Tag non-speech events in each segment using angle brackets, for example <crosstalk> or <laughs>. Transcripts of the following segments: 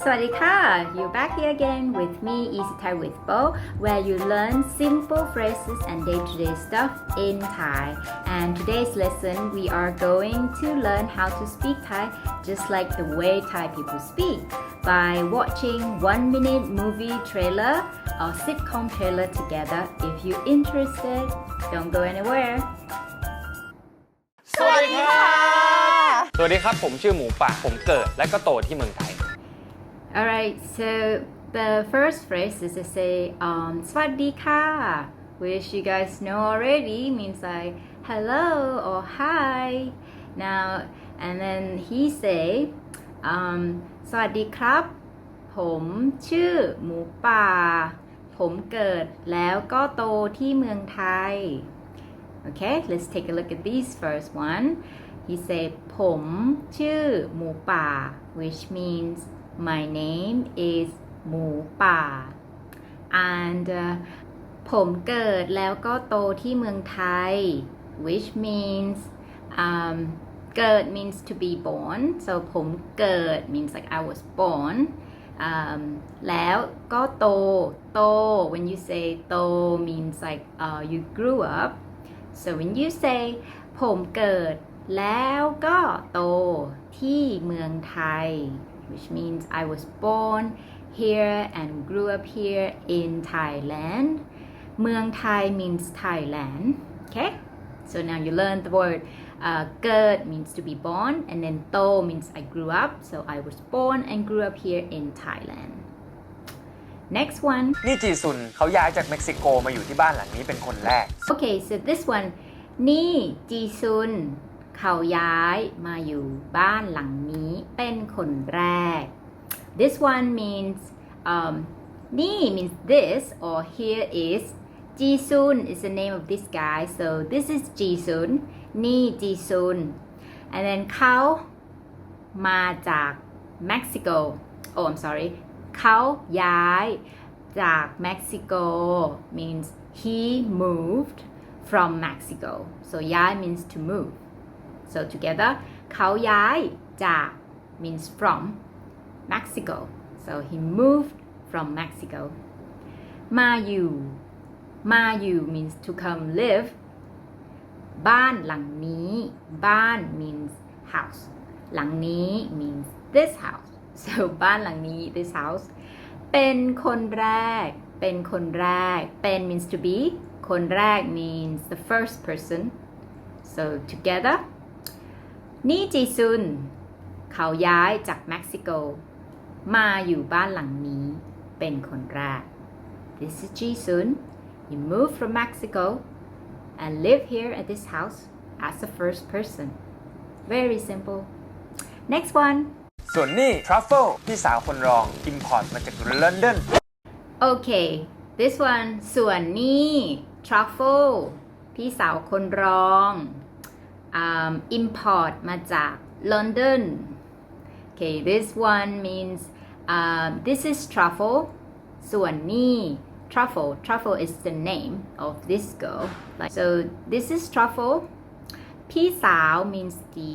สวัสดีค่ะ you're back here again with me Easy Thai with Bo where you learn simple phrases and day-to-day stuff in Thai. And today's lesson we are going to learn how to speak Thai just like the way Thai people speak by watching one minute movie trailer or sitcom trailer together. If you're interested don't go anywhere. สวัสดีค่ะ สวัสดีครับ ผมชื่อหมูป่า ผมเกิดและก็โตที่เมืองไทย Alright, so the first phrase is to say um, สวัสดีค่ะ which you guys know already means like hello or hi. Now, and then he say um, สวัสดีครับ ผมชื่อหมูป่า ผมเกิดแล้วก็โตที่เมืองไทย Okay, let's take a look at these first one. He said ผมชื่อหมูป่า which means my name is หมูป่า and uh, ผมเกิดแล้วก็โตที่เมืองไทย which means um, เกิด means to be born so ผมเกิด means like I was born um, แล้วก็โต โต when you say โต means like uh, you grew up so when you say ผมเกิดแล้วก็โตที่เมืองไทย which means I was born here and grew up here in Thailand เมืองไทย means Thailand okay so now you learn the word uh, เกิด means to be born and then โต means I grew up so I was born and grew up here in Thailand next one นี่จีซุนเขาย้ายจากเม็กซิโกมาอยู่ที่บ้านหลังนี้เป็นคนแรก Okay, so this one นี่จีซุน เขาย้ายมาอยู่บ้านหลังนี้เป็นคนแรก This one means um, นี่ means this or here is Ji Sun is the name of this guy so this is Ji Sun นี่จีซุน and then เขามาจาก Mexico oh I'm sorry เขาย้ายจาก Mexico means he moved from Mexico so ย้าย means to move so together เขาย้ายจาก means from Mexico so he moved from Mexico มาอยู่ มาอยู่ means to come live บ้านหลังนี้ บ้าน means house หลังนี้ means this house <laughs> so บ้านหลังนี้ this house เป็นคนแรก เป็นคนแรก เป็น means to be คนแรก means the first person so together นี่จีซุน เขาย้ายจากเม็กซิโก มาอยู่บ้านหลังนี้เป็นคนแรก This is Ji Sun. He moved from Mexico and live here at this house as the first person. Very simple. Next one. ส่วนนี่ทรัฟเฟิลพี่สาวคนรองอิมพอร์ตมาจากลอนดอน Okay, this one ส่วนนี้ truffle พี่สาวคนรอง um, import มาจาก London Okay, this one means um, this is truffle ส่วนนี้ truffle truffle is the name of this girl like so this is truffle พี่สาว means the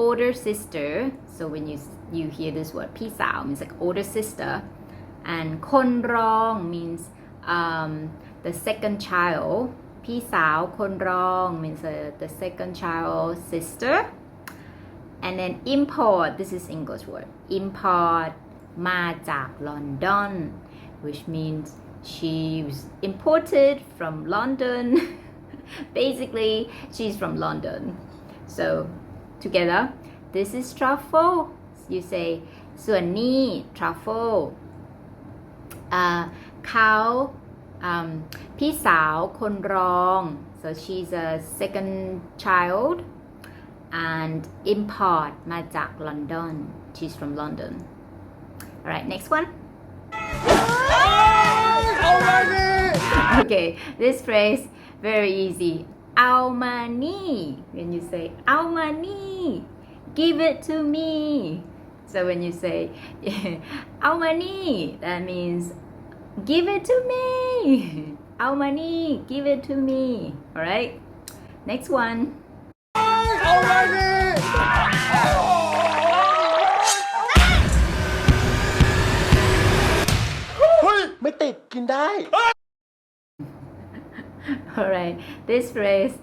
older sister so when you you hear this word พี่สาว means like older sister and คนรอง means um, the second child พี่สาวคนรอง means uh, the second child sister and then import this is English word import มาจาก London which means she was imported from London <laughs> basically she's from London so together this is truffle you say ส่วนนี้ truffle อ่าเขา อืมพี่สาวคนรอง so she's a second child and import มาจาก London she's from London alright next one okay this phrase very easy เอามานี่ when you say เอามานี่ give it to me so when you say <laughs> เอามานี่ that means Give it to me. <laughs> Our money. Give it to me. All right. Next one. Money. <laughs> Alright, this phrase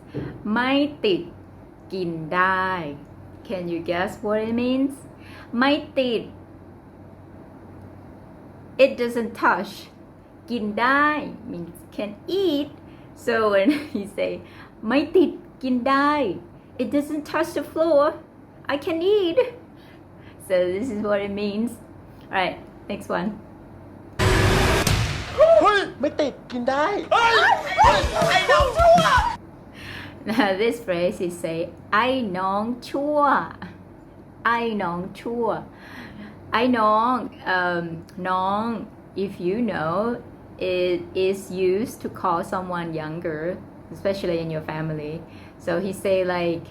ไม่ติดกินได้ Can you guess what it means? ไม่ติด It doesn't touch กินได้ means can eat so when <laughs> you say ไม่ติดกินได้ it doesn't touch the floor I can eat so this is what it means alright next one เฮ้ย ไม่ติดกินได้ <laughs> Now this phrase is say ไอ้น้องชั่ว ไอ้น้องชั่ว ไอ้น้อง um, น้อง if you know, it is used to call someone younger, especially in your family. So he say like,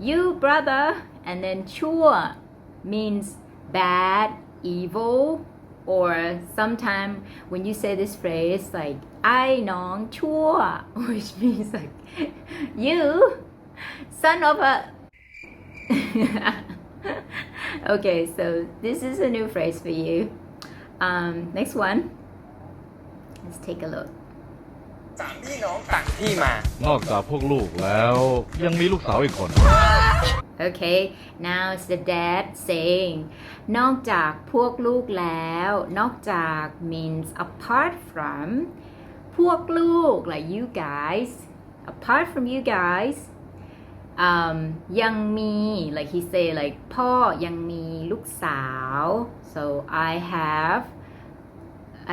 you brother, and then chua means bad, evil, or sometimes when you say this phrase like I nong chua, <laughs> which means like <laughs> you son of a. <laughs> okay, so this is a new phrase for you. Um, next one let's take a look สามพี่น้องต่างที่มา นอกจากพวกลูกแล้วยังมีลูกสาวอีกคน Okay, now it's the dad saying นอกจากพวกลูกแล้ว นอกจาก means apart from พวกลูก like you guys apart from you guys um ยังมี like he say like พ่อยังมีลูกสาว so I have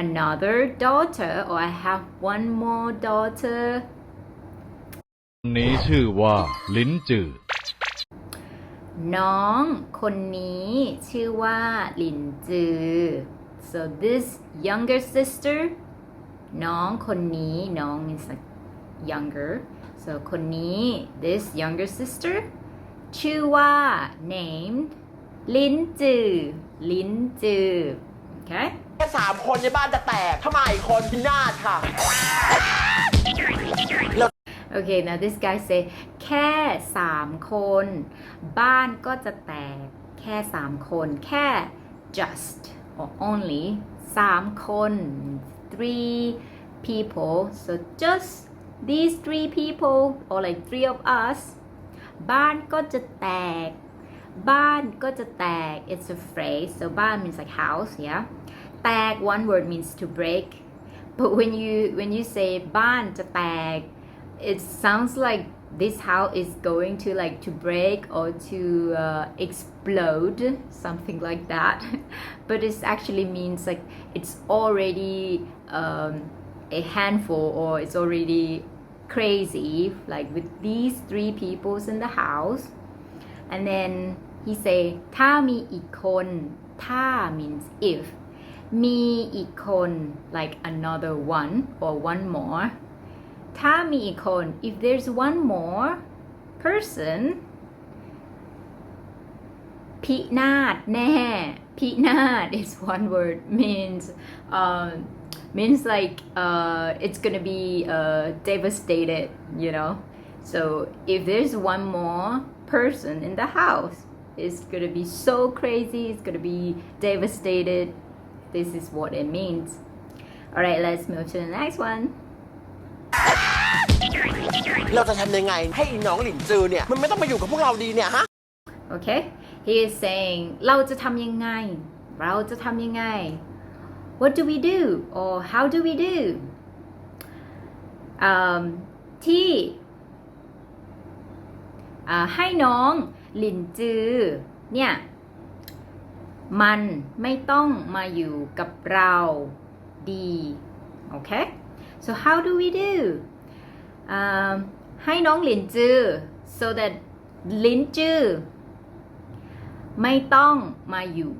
another daughter or I have one more daughter นี้ชื่อว่า ลิ้นจือ น้องคนนี้ชื่อว่า ลินจือ so this younger sister น้องคนนี้น้อง means like younger so คนนี้ this younger sister ชื่อว่า named ลินจือ ลินจือ okay แค่สามคนในบ้านจะแตกถ้ามาอีกคนพินาศค่ะ Okay now this guy say แค่สามคน บ้านก็จะแตก แค่สามคน แค่ just or only สามคน three people so just these three people or like three of us บ้านก็จะแตก บ้านก็จะแตก it's a phrase so บ้าน means like house yeah แตก one word means to break but when you when you say บ้านจะแตก it sounds like this house is going to like to break or to uh, explode something like that <laughs> but it actually means like it's already um, a handful or it's already crazy like with these three peoples in the house and then he say ถ้ามีอีกคนถ้า means if มีอีกคน like another one or one more ถ้ามีอีกคน if there's one more person พินาศแน่ พินาศ <laughs> is one word means um, means like uh, it's gonna be uh, devastated you know so if there's one more person in the house it's gonna be so crazy it's gonna be devastated this is what it means all right let's move to the next one <laughs> เราจะทำยังไง ให้อีน้องหลินจือเนี่ย มันไม่ต้องมาอยู่กับพวกเราดีเนี่ยฮะ Okay he is saying เราจะทำยังไง เราจะทำยังไง what do we do or how do we do um, ที่ให้น้องหลินจือเนี่ยมันไม่ต้องมาอยู่กับเราดี okay so how do we do um, ให้น้องหลินจือ so that ลินจือ ไม่ต้องมาอยู่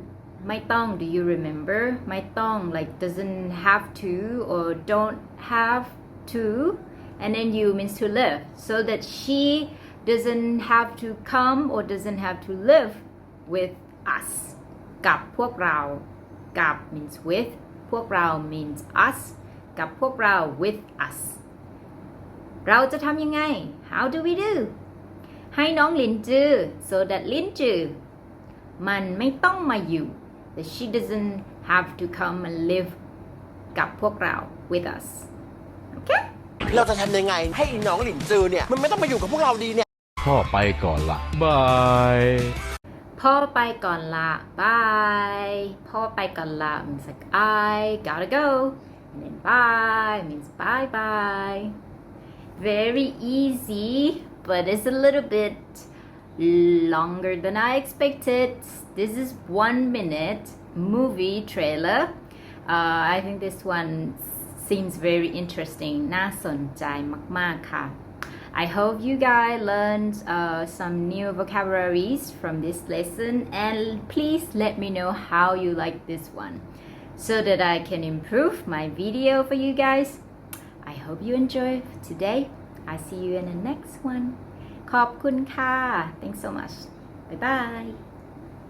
ไม่ต้อง do you remember ไม่ต้อง like doesn't have to or don't have to and then you means to live so that she doesn't have to come or doesn't have to live with us กับพวกเรา กับ means with พวกเรา means us กับพวกเรา with us เราจะทำยังไง how do we do ให้น้องลินจือ so that ลินจือ มันไม่ต้องมาอยู่ that she doesn't have to come and live กับพวกเรา with us okay เราจะทำยังไง ให้อีน้องหลินจือเนี่ย มันไม่ต้องมาอยู่กับพวกเราดีเนี่ย พ่อไปก่อนละบาย พ่อไปก่อนละ bye พ่อไปก่อนละ means like I gotta go and then bye means bye bye very easy but it's a little bit longer than I expected this is one minute movie trailer uh, I think this one seems very interesting น่าสนใจมาก ๆ ค่ะ I hope you guys learned uh, some new vocabularies from this lesson and please let me know how you like this one so that I can improve my video for you guys. I hope you enjoy today. I'll see you in the next one. ขอบคุณค่ะ Thanks so much. Bye bye.